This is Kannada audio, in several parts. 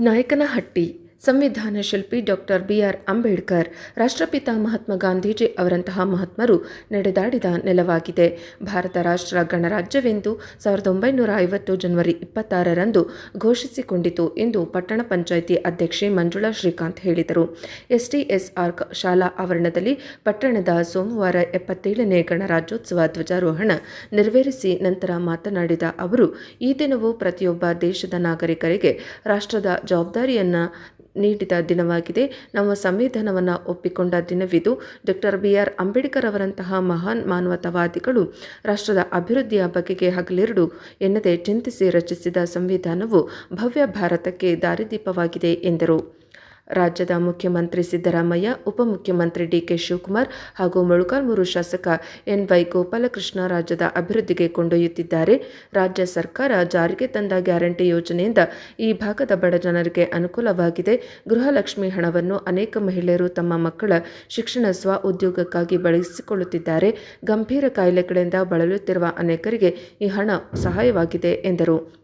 ನಾಯಕನಹಟ್ಟಿ. ಸಂವಿಧಾನ ಶಿಲ್ಪಿ ಡಾಕ್ಟರ್ ಬಿ ಆರ್ ಅಂಬೇಡ್ಕರ್, ರಾಷ್ಟ್ರಪಿತ ಮಹಾತ್ಮ ಗಾಂಧೀಜಿ ಅವರಂತಹ ಮಹಾತ್ಮರು ನಡೆದಾಡಿದ ನೆಲವಾಗಿದೆ. ಭಾರತ ರಾಷ್ಟ್ರ ಗಣರಾಜ್ಯವೆಂದು ಸಾವಿರದ ಒಂಬೈನೂರ ಐವತ್ತು ಜನವರಿ ಇಪ್ಪತ್ತಾರರಂದು ಘೋಷಿಸಿಕೊಂಡಿತು ಎಂದು ಪಟ್ಟಣ ಪಂಚಾಯಿತಿ ಅಧ್ಯಕ್ಷೆ ಮಂಜುಳಾ ಶ್ರೀಕಾಂತ್ ಹೇಳಿದರು. ಎಸ್ಟಿಎಸ್ಆರ್ ಶಾಲಾ ಆವರಣದಲ್ಲಿ ಪಟ್ಟಣದ ಸೋಮವಾರ ಎಪ್ಪತ್ತೇಳನೇ ಗಣರಾಜ್ಯೋತ್ಸವ ಧ್ವಜಾರೋಹಣ ನೆರವೇರಿಸಿ ನಂತರ ಮಾತನಾಡಿದ ಅವರು, ಈ ದಿನವು ಪ್ರತಿಯೊಬ್ಬ ದೇಶದ ನಾಗರಿಕರಿಗೆ ರಾಷ್ಟ್ರದ ಜವಾಬ್ದಾರಿಯನ್ನು ನೀಡಿದ ದಿನವಾಗಿದೆ. ನಮ್ಮ ಸಂವಿಧಾನವನ್ನು ಒಪ್ಪಿಕೊಂಡ ದಿನವಿದು ಡಾಕ್ಟರ್ ಬಿ ಆರ್ ಅಂಬೇಡ್ಕರ್ ಅವರಂತಹ ಮಹಾನ್ ಮಾನವತಾವಾದಿಗಳು ರಾಷ್ಟ್ರದ ಅಭಿವೃದ್ಧಿಯ ಬಗೆಗೆ ಹಗಲಿರುಳು ಎನ್ನದೆ ಚಿಂತಿಸಿ ರಚಿಸಿದ ಸಂವಿಧಾನವು ಭವ್ಯ ಭಾರತಕ್ಕೆ ದಾರಿದೀಪವಾಗಿದೆ ಎಂದರು. ರಾಜ್ಯದ ಮುಖ್ಯಮಂತ್ರಿ ಸಿದ್ದರಾಮಯ್ಯ, ಉಪಮುಖ್ಯಮಂತ್ರಿ ಡಿಕೆ ಶಿವಕುಮಾರ್ ಹಾಗೂ ಮೊಳಕಾಲ್ಮೂರು ಶಾಸಕ ಎನ್. ವೈ. ಗೋಪಾಲಕೃಷ್ಣ ರಾಜ್ಯದ ಅಭಿವೃದ್ಧಿಗೆ ಕೊಂಡೊಯ್ಯುತ್ತಿದ್ದಾರೆ. ರಾಜ್ಯ ಸರ್ಕಾರ ಜಾರಿಗೆ ತಂದ ಗ್ಯಾರಂಟಿ ಯೋಜನೆಯಿಂದ ಈ ಭಾಗದ ಬಡ ಜನರಿಗೆ ಅನುಕೂಲವಾಗಿದೆ. ಗೃಹಲಕ್ಷ್ಮಿ ಹಣವನ್ನು ಅನೇಕ ಮಹಿಳೆಯರು ತಮ್ಮ ಮಕ್ಕಳ ಶಿಕ್ಷಣ ಸ್ವ ಉದ್ಯೋಗಕ್ಕಾಗಿ ಬಳಸಿಕೊಳ್ಳುತ್ತಿದ್ದಾರೆ. ಗಂಭೀರ ಕಾಯಿಲೆಗಳಿಂದ ಬಳಲುತ್ತಿರುವ ಅನೇಕರಿಗೆ ಈ ಹಣ ಸಹಾಯವಾಗಿದೆ ಎಂದರು.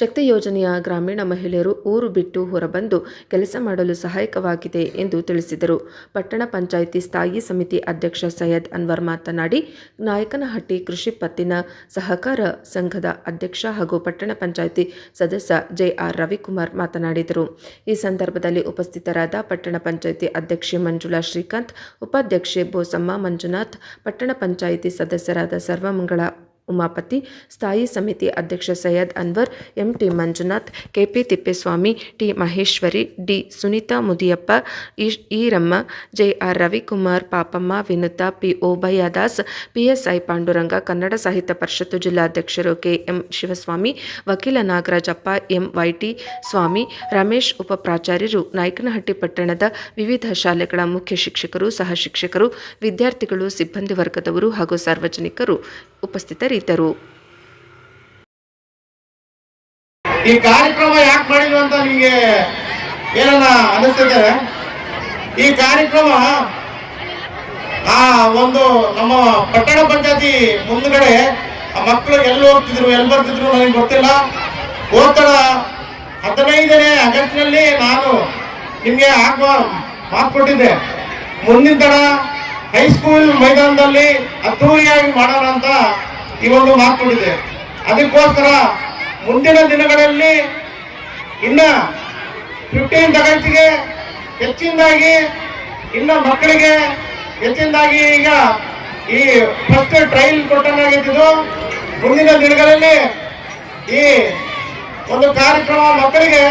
ಶಕ್ತಿ ಯೋಜನೆಯ ಗ್ರಾಮೀಣ ಮಹಿಳೆಯರು ಊರು ಬಿಟ್ಟು ಹೊರಬಂದು ಕೆಲಸ ಮಾಡಲು ಸಹಾಯಕವಾಗಿದೆ ಎಂದು ತಿಳಿಸಿದರು. ಪಟ್ಟಣ ಪಂಚಾಯಿತಿ ಸ್ಥಾಯಿ ಸಮಿತಿ ಅಧ್ಯಕ್ಷ ಸೈಯದ್ ಅನ್ವರ್ ಮಾತನಾಡಿ, ನಾಯಕನಹಟ್ಟಿ ಕೃಷಿ ಪತ್ತಿನ ಸಹಕಾರ ಸಂಘದ ಅಧ್ಯಕ್ಷ ಹಾಗೂ ಪಟ್ಟಣ ಪಂಚಾಯಿತಿ ಸದಸ್ಯ ಜೆಆರ್ ರವಿಕುಮಾರ್ ಮಾತನಾಡಿದರು. ಈ ಸಂದರ್ಭದಲ್ಲಿ ಉಪಸ್ಥಿತರಾದ ಪಟ್ಟಣ ಪಂಚಾಯಿತಿ ಅಧ್ಯಕ್ಷೆ ಮಂಜುಳಾ ಶ್ರೀಕಾಂತ್, ಉಪಾಧ್ಯಕ್ಷೆ ಬೋಸಮ್ಮ ಮಂಜುನಾಥ್, ಪಟ್ಟಣ ಪಂಚಾಯಿತಿ ಸದಸ್ಯರಾದ ಸರ್ವಮಂಗಳ ಉಮಾಪತಿ, ಸ್ಥಾಯಿ ಸಮಿತಿ ಅಧ್ಯಕ್ಷ Syed Anwar M T Manjunath, KP Thippeswamy, T Maheshwari, D Sunitha Mudiyappa Eeramma Eeramma JR Ravikumar, Papamma, Vinutha, P Obayyadas PSI Panduranga, Kannada ಸಾಹಿತ್ಯ ಪರಿಷತ್ತು ಜಿಲ್ಲಾಧ್ಯಕ್ಷರು ಕೆ ಎಂ ಶಿವಸ್ವಾಮಿ, ವಕೀಲ ನಾಗರಾಜಪ್ಪ, ಎಂ ವೈಟಿ ಸ್ವಾಮಿ, ರಮೇಶ್ ಉಪಪ್ರಾಚಾರ್ಯರು ನಾಯಕನಹಟ್ಟಿ ಪಟ್ಟಣದ ವಿವಿಧ ಶಾಲೆಗಳ ಮುಖ್ಯ ಶಿಕ್ಷಕರು, ಸಹ ಶಿಕ್ಷಕರು, ವಿದ್ಯಾರ್ಥಿಗಳು, ಸಿಬ್ಬಂದಿ ವರ್ಗದವರು ಹಾಗೂ ಸಾರ್ವಜನಿಕರು ಉಪಸ್ಥಿತರಿದ್ದರು. ಈ ಕಾರ್ಯಕ್ರಮ ಯಾಕೆ ಮಾಡಿದ್ವಿ ಅಂತ ನಿಮಗೆ ಏನನ್ನ ಅನಿಸ್ತಿದೆ ಈ ಕಾರ್ಯಕ್ರಮ ಆ ಒಂದು ನಮ್ಮ ಪಟ್ಟಣ ಪಂಚಾಯತಿ ಮುಂದ್ಗಡೆ ಆ ಮಕ್ಕಳು ಎಲ್ಲಿ ಹೋಗ್ತಿದ್ರು, ಎಲ್ಲಿ ಬರ್ತಿದ್ರು ನನಗೆ ಗೊತ್ತಿಲ್ಲ. ಹೋಗ್ತಾರ ಹದಿನೈದನೇ ಆಗಸ್ಟ್ನಲ್ಲಿ ನಾನು ನಿಮಗೆ ಹಾಕುವ ಮಾತು ಕೊಟ್ಟಿದ್ದೆ. ಮುಂದಿನ ತಡ ಹೈಸ್ಕೂಲ್ ಮೈದಾನದಲ್ಲಿ ಅದ್ದೂರಿಯಾಗಿ ಮಾಡೋಣ ಅಂತ ಈ ಒಂದು ಕೊಟ್ಟಿದ್ದೆ ಅದಕ್ಕೋಸ್ಕರ ಮುಂದಿನ ದಿನಗಳಲ್ಲಿ ಇನ್ನ ಫಿಫ್ಟೀನ್ ತಗತಿಗೆ ಹೆಚ್ಚಿನದಾಗಿ ಇನ್ನ ಮಕ್ಕಳಿಗೆ ಹೆಚ್ಚಿನದಾಗಿ ಈಗ ಈ ಫಸ್ಟ್ ಟ್ರೈಲ್ ಕೊಟ್ಟನಾಗಿದ್ದು ಮುಂದಿನ ದಿನಗಳಲ್ಲಿ ಈ ಒಂದು ಕಾರ್ಯಕ್ರಮ ಮಕ್ಕಳಿಗೆ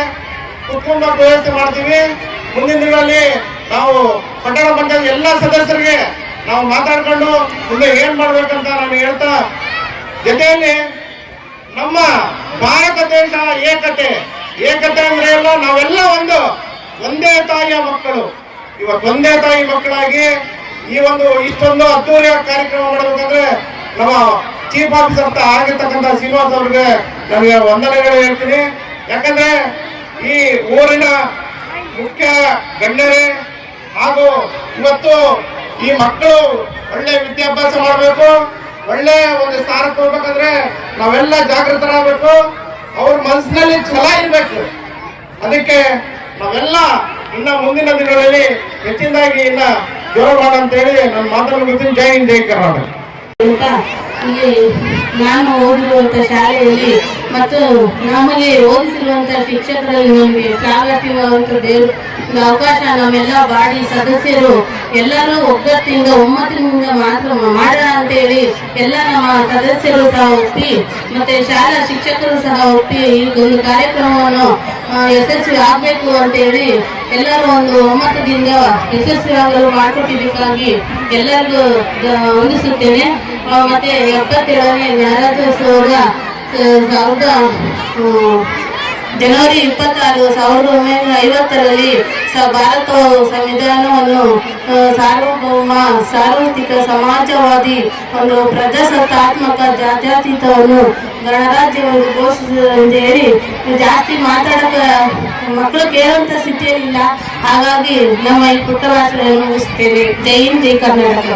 ಕುತ್ಕೊಂಡು ವ್ಯವಸ್ಥೆ ಮಾಡ್ತೀವಿ. ಮುಂದಿನ ದಿನಗಳಲ್ಲಿ ನಾವು ಪಟ್ಟಣ ಪಂಚಾಯತ್ ಎಲ್ಲ ಸದಸ್ಯರಿಗೆ ನಾವು ಮಾತಾಡ್ಕೊಂಡು ಮುಂದೆ ಏನ್ ಮಾಡ್ಬೇಕಂತ ನಾನು ಹೇಳ್ತಾ ಜೊತೆಯಲ್ಲಿ ನಮ್ಮ ಭಾರತ ದೇಶ ಏಕತೆ ಏಕತೆ ಅಂದ್ರೆ ಎಲ್ಲ ನಾವೆಲ್ಲ ಒಂದು, ಒಂದೇ ತಾಯಿಯ ಮಕ್ಕಳು. ಇವತ್ತು ಒಂದೇ ತಾಯಿ ಮಕ್ಕಳಾಗಿ ಈ ಒಂದು ಇಷ್ಟೊಂದು ಅದ್ದೂರಿಯ ಕಾರ್ಯಕ್ರಮ ಮಾಡಬೇಕಂದ್ರೆ ನಮ್ಮ ಚೀಫ್ ಆಫೀಸರ್ ಅಂತ ಆಗಿರ್ತಕ್ಕಂಥ ಶ್ರೀನಿವಾಸ್ ಅವ್ರಿಗೆ ನಮಗೆ ವಂದನೆಗಳು ಹೇಳ್ತೀನಿ. ಯಾಕಂದ್ರೆ ಈ ಊರಿನ ಮುಖ್ಯ ಗಣ್ಯರೇ ಹಾಗೂ ಇವತ್ತು ಈ ಮಕ್ಕಳು ಒಳ್ಳೆ ವಿದ್ಯಾಭ್ಯಾಸ ಮಾಡಬೇಕು. ಒಳ್ಳೆ ಒಂದು ಸ್ಥಾನಕ್ಕೆ ಹೋಗ್ಬೇಕಂದ್ರೆ ನಾವೆಲ್ಲ ಜಾಗೃತರಾಗಬೇಕು. ಅವ್ರ ಮನಸ್ಸಿನಲ್ಲಿ ಛಲ ಇರಬೇಕು. ಅದಕ್ಕೆ ನಾವೆಲ್ಲ ಇನ್ನ ಮುಂದಿನ ದಿನಗಳಲ್ಲಿ ಹೆಚ್ಚಿನದಾಗಿ ಇನ್ನ ಜೋರ ಅಂತ ಹೇಳಿ ನನ್ನ ಮಾತನ್ನು ಮುಗಿಸ್ತೀನಿ. ಜೈ ಹಿಂದ್, ಜೈ ಕರ್ನಾಟಕ. ಇಲ್ಲಿ ನಾನು ಓದಿರುವಂತ ಶಾಲೆಯಲ್ಲಿ ಮತ್ತು ನಮಗೆ ಓದಿಸಿರುವಂಥ ಶಿಕ್ಷಕರಲ್ಲಿ ನಮಗೆ ಪ್ರಾಗತ್ಯವಾದಂಥ ದೇವರು. ಅವಕಾಶ ನಮ್ಮೆಲ್ಲ ಬಾಡಿ ಸದಸ್ಯರು ಎಲ್ಲರೂ ಒಗ್ಗಟ್ಟಿಂದ ಒಮ್ಮತ್ತಿನಿಂದ ಮಾತ್ರ ಮಾಡೋಣ ಅಂತೇಳಿ ಎಲ್ಲ ನಮ್ಮ ಸದಸ್ಯರು ಸಹ ಒಪ್ಪಿ ಮತ್ತೆ ಶಾಲಾ ಶಿಕ್ಷಕರು ಸಹ ಒಪ್ಪಿ ಈ ಒಂದು ಕಾರ್ಯಕ್ರಮವನ್ನು ಯಶಸ್ವಿ ಆಗಬೇಕು ಅಂತ ಹೇಳಿ ಎಲ್ಲರೂ ಒಂದು ಒಮ್ಮತದಿಂದ ಯಶಸ್ವಿಯಾಗಲು ಮಾಡಿಕೊಟ್ಟಿದ್ದಕ್ಕಾಗಿ ಎಲ್ಲರಿಗೂ ವಂದಿಸುತ್ತೇನೆ. ಮತ್ತೆ ಎಪ್ಪತ್ತೇಳನೇ ಗಣರಾಜ್ಯೋತ್ಸವದ ಸಾವಿರದ ಜನವರಿ ಇಪ್ಪತ್ತಾರು, ಸಾವಿರದ ಒಂಬೈನೂರ ಐವತ್ತರಲ್ಲಿ ಸ, ಭಾರತ ಸಂವಿಧಾನವನ್ನು ಸಾರ್ವಭೌಮ, ಸಾರ್ವತ್ರಿಕ, ಸಮಾಜವಾದಿ ಒಂದು ಪ್ರಜಾಸತ್ತಾತ್ಮಕ ಜಾತ್ಯತೀತವನ್ನು ಗಣರಾಜ್ಯವನ್ನು ಘೋಷಿಸಿದೆ ಹೇಳಿ, ಜಾಸ್ತಿ ಮಾತಾಡಕ, ಮಕ್ಕಳು ಕೇಳುವಂತ ಸ್ಥಿತಿಯಲ್ಲಿಲ್ಲ. ಹಾಗಾಗಿ ನಮ್ಮ ಈ ಪುಟ್ಟ ಭಾಷೆಯನ್ನು ಮುಗಿಸ್ತೇನೆ. ಜೈ ಹಿಂದ್, ಜೈ ಕರ್ನಾಟಕ.